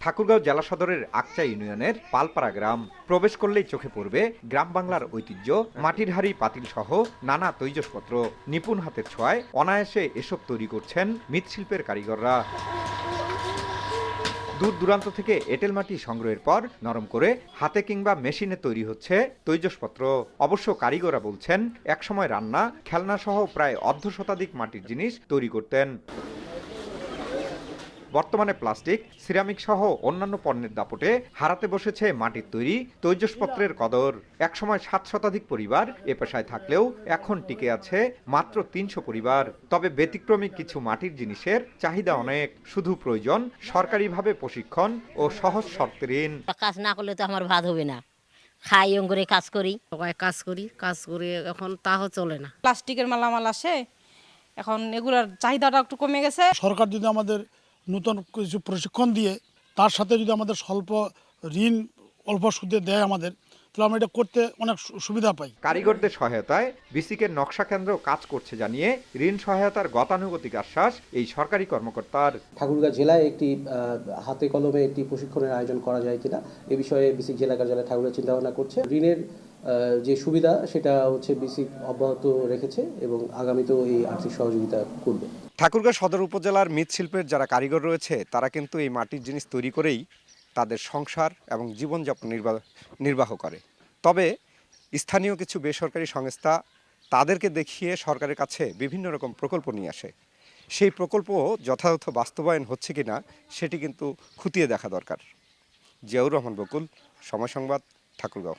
ঠাকুরগাঁও জেলা সদরের আকচা ইউনিয়নের পালপাড়া গ্রাম প্রবেশ করলেই চোখে পড়বে গ্রাম বাংলার ঐতিহ্য, মাটির হাড়ি পাতিল সহ নানা তৈজসপত্র। নিপুণ হাতের ছোঁয়ায় অনায়াসে এসব তৈরি করছেন মৃৎশিল্পের কারিগররা। দূর দূরান্ত থেকে এঁটেল মাটি সংগ্রহের পর নরম করে হাতে কিংবা মেশিনে তৈরি হচ্ছে তৈজসপত্র। অবশ্য কারিগররা বলছেন, একসময় রান্না, খেলনা সহ প্রায় অর্ধ শতাধিক মাটির জিনিস তৈরি করতেন। বর্তমানে প্লাস্টিক সিরামিক সহ অন্যান্য পণ্যের দাপটে হারাতে বসেছে মাটির তৈরি তৈজসপত্রের কদর। একসময় সাত শতাধিক পরিবার এ পেশায় থাকলেও এখন টিকে আছে মাত্র তিনশো পরিবার। তবে ব্যতিক্রমী কিছু মাটির জিনিসের চাহিদা অনেক। শুধু প্রয়োজন সরকারিভাবে প্রশিক্ষণ ও সহজ শর্তে ঋণ। কাজ না করলে তো আমার ভাত হবে না। খাই অং করে কাজ করি। সবাই কাজ করি কাজ করে এখন তাও চলে না। প্লাস্টিকের মালামাল আসে এখন এগুলোর চাহিদাটা একটু কমে গেছে। সরকার যদি আমাদের নতুন কিছু প্রশিক্ষণ দিয়ে তার সাথে যদি আমাদের স্বল্প ঋণ অল্প সুদে দেয় আমাদের তাহলে আমরা এটা করতে অনেক সু- সুবিধা পাই। কারিগরদের সহায়তায় বিসিকের নকশা কেন্দ্র কাজ করছে জানিয়ে ঋণ সহায়তার গতানুগতিক আশ্বাস এই সরকারি কর্মকর্তার। ঠাকুরগাঁ জেলায় একটি হাতে কলমে একটি প্রশিক্ষণের আয়োজন করা যায় কিনা এ বিষয়ে বিসিক জেলা কার্যালয় ঠাকুরগাঁ চিন্তা ভাবনা করছে। ঋণের যে সুবিধা, সেটা হচ্ছে বিসিক অব্যাহত রেখেছে এবং আগামীতেও এই আর্থিক সহযোগিতা করবে। ঠাকুরগাঁও সদর উপজেলার মৃৎশিল্পের যারা কারিগর রয়েছে, তারা কিন্তু এই মাটির জিনিস তৈরি করেই তাদের সংসার এবং জীবনযাপন নির্বাহ নির্বাহ করে। তবে স্থানীয় কিছু বেসরকারি সংস্থা তাদেরকে দেখিয়ে সরকারের কাছে বিভিন্ন রকম প্রকল্প নিয়ে আসে। সেই প্রকল্প যথাযথ বাস্তবায়ন হচ্ছে কিনা, সেটি কিন্তু খুঁটিয়ে দেখা দরকার। জিয়াউর রহমান বকুল, সময় সংবাদ, ঠাকুরগাঁও।